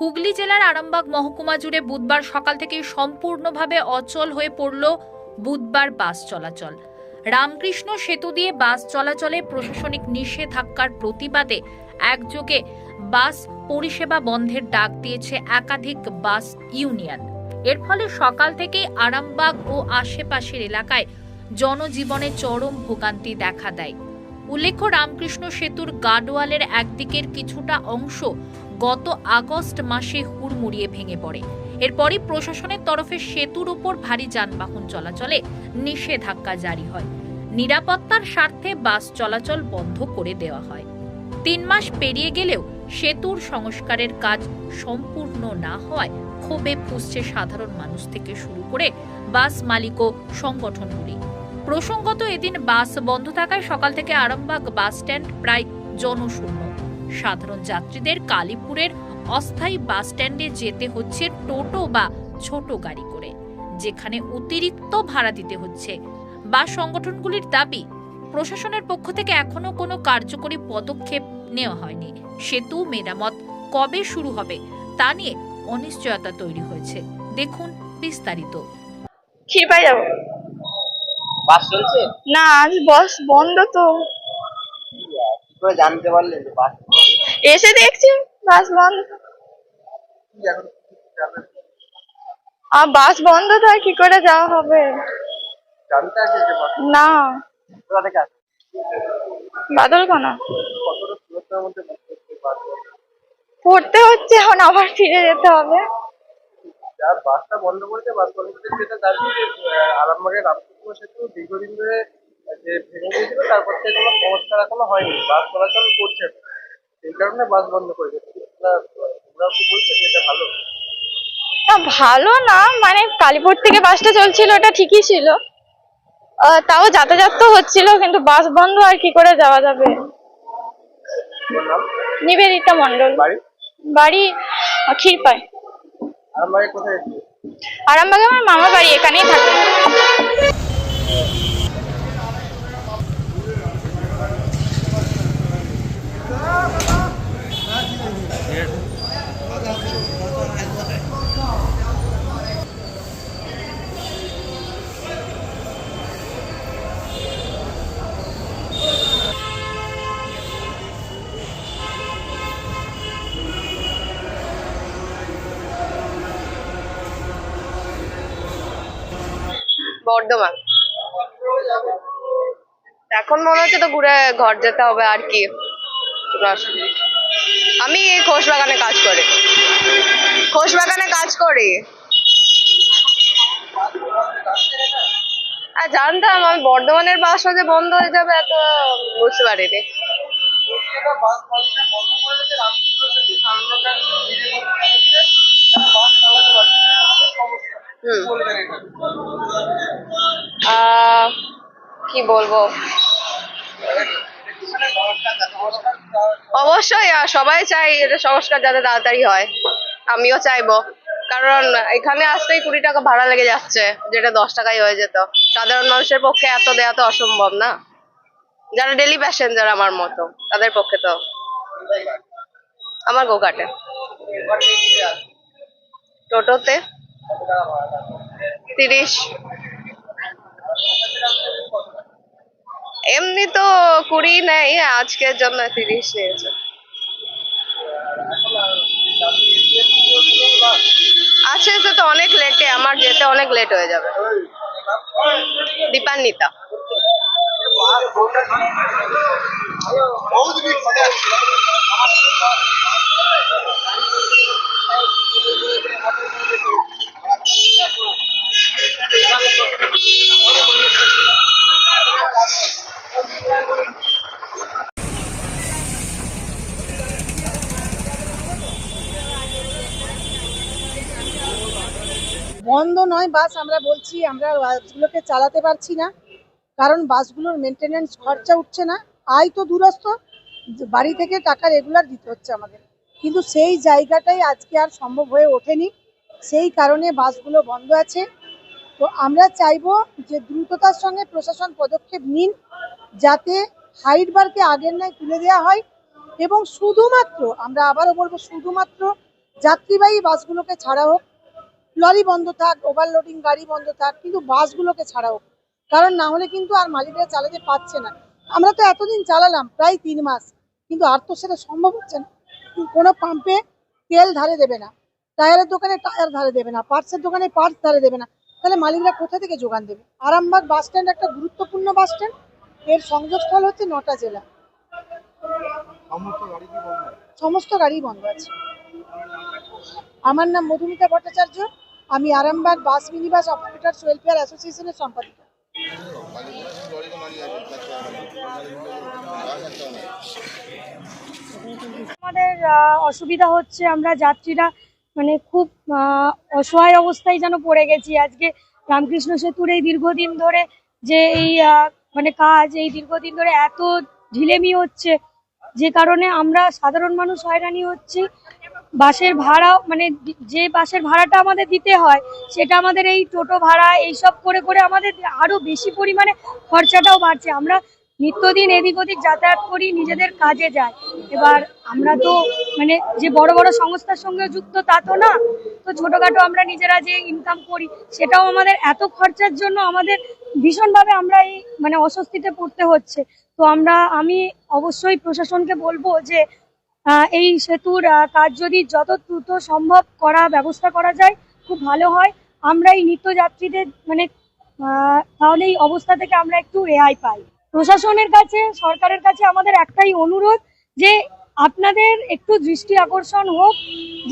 হুগলি জেলার আরামবাগ মহকুমা জুড়ে বুধবার সকাল থেকেই সম্পূর্ণভাবে অচল হয়ে পড়ল বুধবার বাস চলাচল। রামকৃষ্ণ সেতু দিয়ে বাস চলাচলে প্রশাসনিক নিষেধাজ্ঞার প্রতিবাদে একযোগে বাস পরিষেবা বন্ধের ডাক দিয়েছে একাধিক বাস ইউনিয়ন। এর ফলে সকাল থেকেই আরামবাগ ও আশেপাশের এলাকায় জনজীবনে চরম ভোগান্তি দেখা দেয়। উল্লেখ্য, রামকৃষ্ণ সেতুর গার্ডওয়ালের একদিকের কিছুটা অংশ গত আগস্ট মাসে হুড়মুড়িয়ে ভেঙে পড়ে। এরপরই প্রশাসনের তরফে সেতুর উপর ভারী যানবাহন চলাচলে নিষেধাজ্ঞা জারি হয়। নিরাপত্তার স্বার্থে বাস চলাচল বন্ধ করে দেওয়া হয়। তিন মাস পেরিয়ে গেলেও সেতুর সংস্কারের কাজ সম্পূর্ণ না হওয়ায় ক্ষোভে ফুসছে সাধারণ মানুষ থেকে শুরু করে বাস মালিক ও সংগঠনগুলি। প্রসঙ্গত এদিন বাস বন্ধ থাকায় সকাল থেকে আরামবাগ বাস স্ট্যান্ড প্রায় জনশূন্য। সাধারণ যাত্রীদের কালীপুরের অস্থায়ী বাস স্ট্যান্ডে যেতে হচ্ছে টোটো বা ছোট গাড়ি করে যেখানে অতিরিক্ত ভাড়া দিতে হচ্ছে। বাস সংগঠনগুলির দাবি প্রশাসনের পক্ষ থেকে এখনও কোনো কার্যকরী পদক্ষেপ নেওয়া হয়নি। সেতু মেরামত কবে শুরু হবে তা নিয়ে অনিশ্চয়তা তৈরি হয়েছে। দেখুন বিস্তারিত। ক্ষীরপাই যাব? বাস চলছে? না আজ বস বন্ধ তো। কি করে জানতে পারলেন বাস এসে দেখছি, বাস বন্ধ? আর বাস বন্ধ তো কি করে যাওয়া হবে? না। বাদল কোনা? পড়তে হচ্ছে এখন, আবার ফিরে যেতে হবে। বাসটা বন্ধ করেছে বাস বন্ধ করেছে সেটা দাবি আরামবাগের রামকৃষ্ণ সেতু দীর্ঘদিন ধরে যে ভেঙে গিয়েছিল তারপর থেকে কোনো সংস্কার এখনও হয়নি। বাস চলাচল করছে। সেই কারণে বাস বন্ধ করেছে তোমরা তোমরাও কি বলছো যে এটা ভালো? না ভালো না মানে কালীপুর থেকে বাসটা চলছিল ওটা ঠিকই ছিল। তাও যাতায়াত তো হচ্ছিল কিন্তু বাস বন্ধ আর কি করে যাওয়া যাবে? নিবেদিতা মন্ডল বাড়ি? এসেছে আরামবাগে আমার মামা বাড়ি এখানেই থাকে। বর্ধমান। এখন মনে হচ্ছে তো ঘুরে ঘর যেতে হবে, আর কি। আমি খোশ বাগানে কাজ করি। খোশ বাগানে কাজ করি। আর জানতাম, আমি বর্ধমানের বাসও যে বন্ধ হয়ে যাবে, এত বুঝতে পারিনি। বাস কি বলব? অবশ্যই সবাই চাই এটা সংস্কার যাতে তাড়াতাড়ি হয়। আমিও চাইব। কারণ এখানে আসতেই কুড়ি টাকা ভাড়া লেগে যাচ্ছে, যেটা দশ টাকায় হয়ে যেত। সাধারণ মানুষের পক্ষে এত দেওয়া তো অসম্ভব না। যারা ডেলি প্যাসেঞ্জার আমার মতো, তাদের পক্ষে তো আমার গোঘাটে টোটোতে তিরিশ। এমনি তো কুড়ি নেই, আজকের জন্য তিরিশ নিয়েছে আছে সে তো অনেক লেটে আমার যেতে অনেক লেট হয়ে যাবে। দীপান্বিতা। বন্ধ নয়, বাস আমরা বলছি আমরা বাসগুলোকে চালাতে পারছি না, কারণ বাসগুলোর মেনটেনেন্স খরচা উঠছে না। আয় তো দূরস্থ বাড়ি থেকে টাকা রেগুলার দিতে হচ্ছে আমাদের। কিন্তু সেই জায়গাটাই আজকে আর সম্ভব হয়ে ওঠেনি। সেই কারণে বাসগুলো বন্ধ আছে। তো আমরা চাইব যে দ্রুততার সঙ্গে প্রশাসন পদক্ষেপ নিন, যাতে হাইট বারকে আগের ন্যায় তুলে দেওয়া হয়। এবং শুধুমাত্র, আমরা আবারও বলব শুধুমাত্র যাত্রীবাহী বাসগুলোকে ছাড়া হোক লরি বন্ধ থাক ওভারলোডিং গাড়ি বন্ধ থাক কিন্তু বাসগুলোকে ছাড়া হোক কারণ না হলে কিন্তু আর মালিকরা চালাতে পারছে না। আমরা তো এতদিন চালালাম প্রায় তিন মাস। কিন্তু আর তো সেটা সম্ভব হচ্ছে না। কোনো পাম্পে তেল ধারে দেবে না। টায়ারের দোকানে টায়ার ধারে দেবে না। পার্টসের দোকানে পার্টস ধারে দেবে না। তাহলে মালিকরা কোথা থেকে যোগান দেবে? আরামবাগ বাস স্ট্যান্ড একটা গুরুত্বপূর্ণ বাস স্ট্যান্ড এর সংযোগস্থল হচ্ছে নটা জেলা। সমস্ত গাড়ি বন্ধ আছে। আমার নাম মধুমিতা ভট্টাচার্য। আমি Arambagh bus minibus operators welfare অ্যাসোসিয়েশনের সম্পাদিকা। আমাদের অসুবিধা হচ্ছে আমরা যাত্রীরা মানে খুব অসহায় অবস্থায় যেন পড়ে গেছি। আজকে রামকৃষ্ণ সেতুর এই দীর্ঘদিন ধরে যে এই মানে কাজ, এই দীর্ঘদিন ধরে এত ঢিলেমি হচ্ছে, যে কারণে আমরা সাধারণ মানুষ হয়রানি হচ্ছি। বাসের ভাড়া মানে যে বাসের ভাড়াটা আমাদের দিতে হয়, সেটা আমাদের এই টোটো ভাড়া, এইসব করে করে আমাদের আরও বেশি পরিমাণে খরচাটাও বাড়ছে। আমরা নিত্যদিন এদিক ওদিক যাতায়াত করি, নিজেদের কাজে যাই। এবার আমরা তো মানে যে বড় বড় সংস্থার সঙ্গে যুক্ত তা তো না, তো ছোটখাটো আমরা নিজেরা যে ইনকাম করি, সেটাও আমাদের এত খরচার জন্য আমাদের ভীষণভাবে আমরা এই মানে অস্বস্তিতে পড়তে হচ্ছে। তো আমরা, আমি অবশ্যই প্রশাসনকে বলব যে এই সেতুর কাজ যদি যত দ্রুত সম্ভব করা ব্যবস্থা করা যায়, খুব ভালো হয়। আমরা এই নিত্যযাত্রীদের মানে তাহলে এই অবস্থা থেকে আমরা একটু রেহাই পাই। প্রশাসনের কাছে, সরকারের কাছে আমাদের একটাই অনুরোধ যে, আপনাদের একটু দৃষ্টি আকর্ষণ হোক,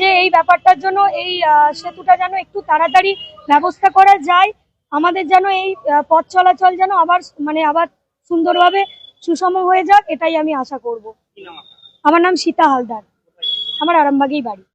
যে, এই ব্যাপারটার জন্য এই সেতুটা যেন একটু তাড়াতাড়ি ব্যবস্থা করা যায়। আমাদের যেন এই পথ চলাচল যেন আবার মানে আবার সুন্দরভাবে সুষম হয়ে যাক, এটাই আমি আশা করব। আমার নাম সীতা হালদার। আমার আরামবাগেই বাড়ি।